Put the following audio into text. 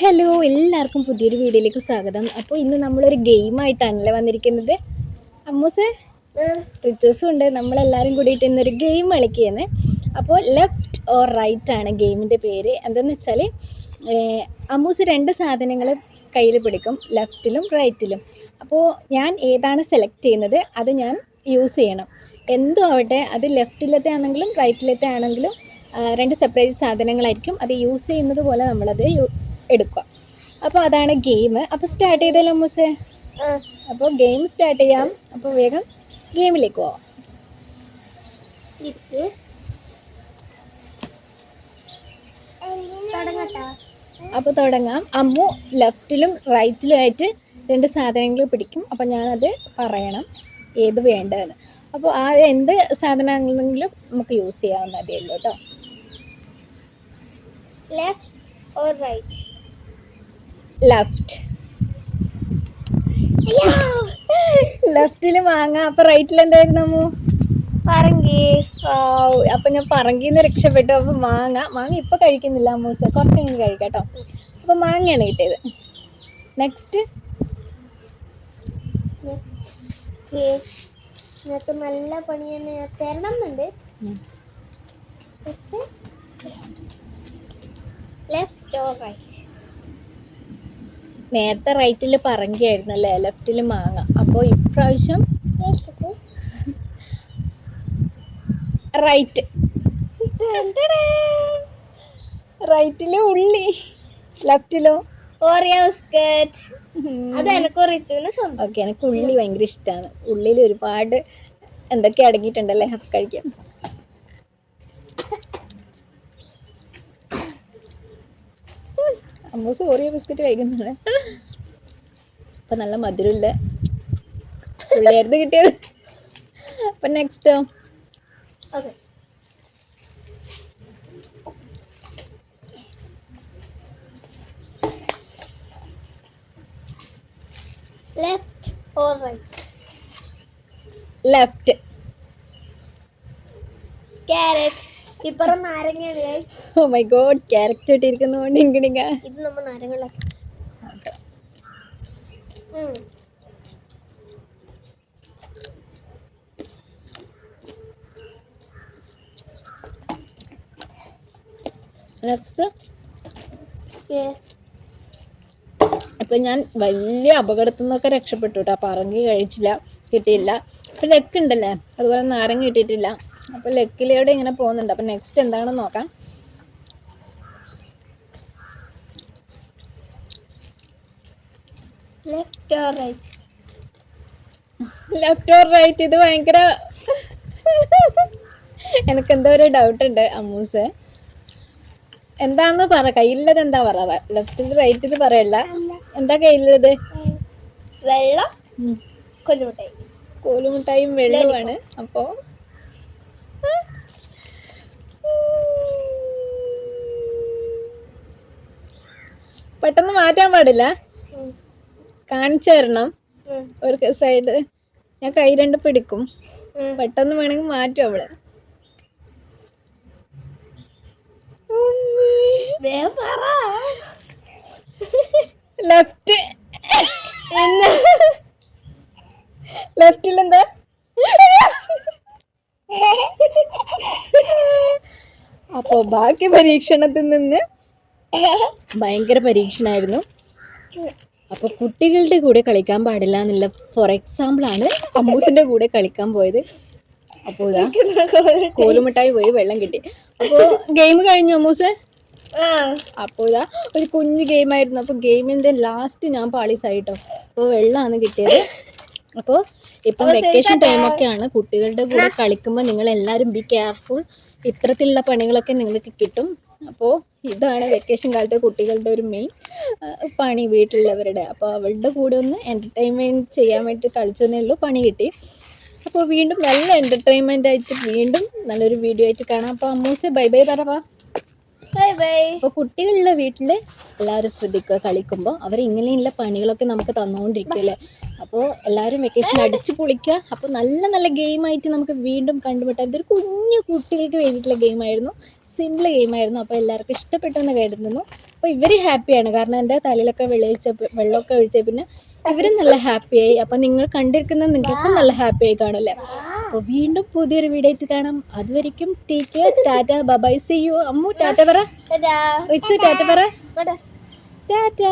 Hello എല്ലാവർക്കും പുതിയൊരു വീഡിയോയിലേക്ക് സ്വാഗതം. അപ്പോൾ ഇന്ന് നമ്മളൊരു ഗെയിമായിട്ടാണല്ലേ വന്നിരിക്കുന്നത്. അമ്മൂസ് റിച്ചേഴ്സും ഉണ്ട്. നമ്മളെല്ലാവരും കൂടിയിട്ട് ഇന്നൊരു ഗെയിം കളിക്കുന്നത് അപ്പോൾ ലെഫ്റ്റ് ഓർ റൈറ്റ് ആണ് ഗെയിമിന്റെ പേര്. എന്താണെന്ന് വെച്ചാൽ അമ്മൂസ് രണ്ട് സാധനങ്ങൾ കയ്യിൽ പിടിക്കും ലെഫ്റ്റിലും റൈറ്റിലും അപ്പോൾ ഞാൻ ഏതാണ് സെലക്ട് ചെയ്യുന്നത്? അത് ഞാൻ യൂസ് ചെയ്യണം. എന്തും ആവട്ടെ അത് ലെഫ്റ്റിലത്തെ ആണെങ്കിലും റൈറ്റിലത്തെ ആണെങ്കിലും രണ്ട് സെപ്പറേറ്റ് സാധനങ്ങളായിരിക്കും. അത് യൂസ് ചെയ്യുന്നത് പോലെ നമ്മളത് എടുക്കുക. അപ്പോൾ അതാണ് ഗെയിം അപ്പോൾ സ്റ്റാർട്ട് ചെയ്തല്ലോ മൂസേ അപ്പോൾ ഗെയിം സ്റ്റാർട്ട് ചെയ്യാം. അപ്പോൾ വേഗം ഗെയിമിലേക്ക് പോവാം. അപ്പോൾ തുടങ്ങാം. അമ്മു ലെഫ്റ്റിലും റൈറ്റിലും ആയിട്ട് രണ്ട് സാധനങ്ങൾ പിടിക്കും. അപ്പോൾ ഞാനത് പറയണം ഏത് വേണ്ടതെന്ന്. അപ്പോൾ ആ എന്ത് സാധനങ്ങളെങ്കിലും നമുക്ക് യൂസ് ചെയ്യാവുന്നതേ ഉള്ളൂ കേട്ടോ. ലെഫ്റ്റ് ഓർ റൈറ്റ് ലെഫ്റ്റ് ലെഫ്റ്റിൽ മാങ്ങ. അപ്പൊ റൈറ്റിൽ എന്തായിരുന്നു അമ്മു പറങ്കി. അപ്പൊ ഞാൻ പറങ്കിന്ന് രക്ഷപ്പെട്ടു. അപ്പൊ മാങ്ങ. മാങ്ങ ഇപ്പൊ കഴിക്കുന്നില്ല അമ്മൂസ കുറച്ച് കഴിഞ്ഞ് കഴിക്കാം കേട്ടോ അപ്പൊ മാങ്ങയാണ് കിട്ടിയത്. നെക്സ്റ്റ് നല്ല പണി തന്നെ തരണം എന്നുണ്ട് ലെഫ്റ്റ് ഓർ റൈറ്റ് നേരത്തെ റൈറ്റിൽ പറങ്കിയായിരുന്നു അല്ലേ ലെഫ്റ്റിൽ മാങ്ങ. അപ്പോൾ ഇപ്രാവശ്യം റൈറ്റ്. റൈറ്റിൽ ഉള്ളി. ലെഫ്റ്റിലോ? ഓറിയോ സ്കേറ്റ് അത് എനിക്ക് റിച്ചുവിന് സ്വന്തം. ഓക്കെ എനിക്ക് ഉള്ളി ഭയങ്കര ഇഷ്ടമാണ് ഉള്ളിൽ ഒരുപാട് എന്തൊക്കെ അടങ്ങിയിട്ടുണ്ടല്ലേ? അപ്പൊ കഴിക്കാം. അമ്മ ഓറിയ ബിസ്ക്കറ്റ് കഴിക്കുന്നില്ല അപ്പം നല്ല മധുരമില്ല ഉള്ളിയായിരുന്നു കിട്ടിയത്. അപ്പം Nexto okay left or right left carrot ഇപ്പുറം നാരങ്ങയാണ് guys. ഓ മൈ ഗോഡ് ഇട്ടിരിക്കുന്നതുകൊണ്ട് ഇങ്ങനെയാ ഇത് നമ്മൾ നാരങ്ങളാക്കി ഉം. നെക്സ്റ്റ്. അപ്പം ഞാൻ വലിയ അപകടത്തിൽ നിന്നൊക്കെ രക്ഷപ്പെട്ടു കേട്ടോ പറങ്കി കഴിച്ചില്ല കിട്ടിയില്ല. അപ്പം ലെക്ക് ഉണ്ടല്ലേ അതുപോലെ നാരങ്ങ കിട്ടിയിട്ടില്ല അപ്പം ലെക്കിലൂടെ ഇങ്ങനെ പോകുന്നുണ്ട്? അപ്പം നെക്സ്റ്റ് എന്താണെന്ന് നോക്കാം. Left or right left or right ഇത് ഭയങ്കര എനിക്ക് എന്തോ ഒരു ഡൗട്ട് ഉണ്ട് അമ്മൂസ്. എന്താന്ന് പറ കയ്യിലുള്ളത് എന്താ പറയാ ലെഫ്റ്റിൽ റൈറ്റിൽ പറയല്ല. എന്താ കയ്യിലുള്ളത്? വെള്ളം. ഉം. കൊല്ലുമുട്ടായി കോലുമിഠായും വെള്ളവുമാണ്. അപ്പോൾ പെട്ടെന്ന് മാറ്റാൻ പാടില്ല. കാണിച്ചു തരണം ഒരു സൈഡ് ഞാൻ കൈ രണ്ട് പിടിക്കും. പെട്ടെന്ന് വേണമെങ്കിൽ മാറ്റും അവൾ. ലെഫ്റ്റ് ലെഫ്റ്റിൽ എന്താ? അപ്പോൾ ബാക്കി പരീക്ഷണത്തിൽ നിന്ന് ഭയങ്കര പരീക്ഷണമായിരുന്നു അപ്പോൾ കുട്ടികളുടെ കൂടെ കളിക്കാൻ പാടില്ല എന്നുള്ള ഫോർ എക്സാമ്പിൾ ആണ് അമ്മൂസിന്റെ കൂടെ കളിക്കാൻ പോയത്. അപ്പോൾ ഇതാ കോലുമിഠായി പോയി വെള്ളം കിട്ടി. അപ്പോൾ ഗെയിം കഴിഞ്ഞു അമ്മൂസ്? അപ്പോ അപ്പോൾ ഇതാ ഒരു കുഞ്ഞു ഗെയിമായിരുന്നു അപ്പോൾ ഗെയിമിന്റെ ലാസ്റ്റ് ഞാൻ പാളീസായിട്ടോ അപ്പോൾ വെള്ളമാണ് കിട്ടിയത്. അപ്പോൾ ഇപ്പം വെക്കേഷൻ ടൈമൊക്കെയാണ് കുട്ടികളുടെ കൂടെ കളിക്കുമ്പോൾ നിങ്ങൾ എല്ലാവരും ബി കെയർഫുൾ ഇത്തരത്തിലുള്ള പണികളൊക്കെ നിങ്ങൾക്ക് കിട്ടും. അപ്പോൾ ഇതാണ് വെക്കേഷൻ കാലത്തെ കുട്ടികളുടെ ഒരു മെയിൻ പണി വീട്ടിലുള്ളവരുടെ. അപ്പോൾ അവളുടെ കൂടെ ഒന്ന് എന്റർടൈൻമെന്റ് ചെയ്യാൻ വേണ്ടി കളിച്ചതേ ഉള്ളൂ പണി കിട്ടി. അപ്പോൾ വീണ്ടും നല്ല എന്റർടൈൻമെന്റ് ആയിട്ട് വീണ്ടും നല്ലൊരു വീഡിയോ ആയിട്ട് കാണാം. അപ്പോൾ അമ്മൂസ് ബൈ ബൈ പറവാ ബൈ ബൈ അപ്പോൾ കുട്ടികളുടെ വീട്ടിൽ എല്ലാവരും ശ്രദ്ധിക്കുക കളിക്കുമ്പോൾ അവർ ഇങ്ങനെയുള്ള പണികളൊക്കെ നമുക്ക് തന്നുകൊണ്ടിരിക്കുമല്ലേ അപ്പോൾ എല്ലാവരും വെക്കേഷൻ അടിച്ച് പൊളിക്കുക. അപ്പോൾ നല്ല നല്ല ഗെയിമായിട്ട് നമുക്ക് വീണ്ടും കണ്ടുമുട്ടാം. ഇതൊരു കുഞ്ഞു കുട്ടികൾക്ക് വേണ്ടിയിട്ടുള്ള ഗെയിമായിരുന്നു സിമ്പിൾ ഗെയിമായിരുന്നു അപ്പോൾ എല്ലാവർക്കും ഇഷ്ടപ്പെട്ടെന്ന് കരുതുന്നു. അപ്പോൾ ഇവർ ഹാപ്പിയാണ് കാരണം എന്റെ തലയിലൊക്കെ വെള്ളമൊഴിച്ച വെള്ളമൊക്കെ ഒഴിച്ച പിന്നെ ഇവരും നല്ല ഹാപ്പിയായി അപ്പോൾ നിങ്ങൾ കണ്ടിരിക്കുന്ന നിങ്ങൾക്കും നല്ല ഹാപ്പിയായി കാണുമല്ലേ അപ്പോൾ വീണ്ടും പുതിയൊരു വീഡിയോ ആയിട്ട് കാണാം. അതുവരെയും ടേക്ക് ടാറ്റ ബബായ് സി യു അമ്മു ടാറ്റ പറ. ടാറ്റാ. റിച്ചു ടാറ്റ പറ. ടാറ്റ.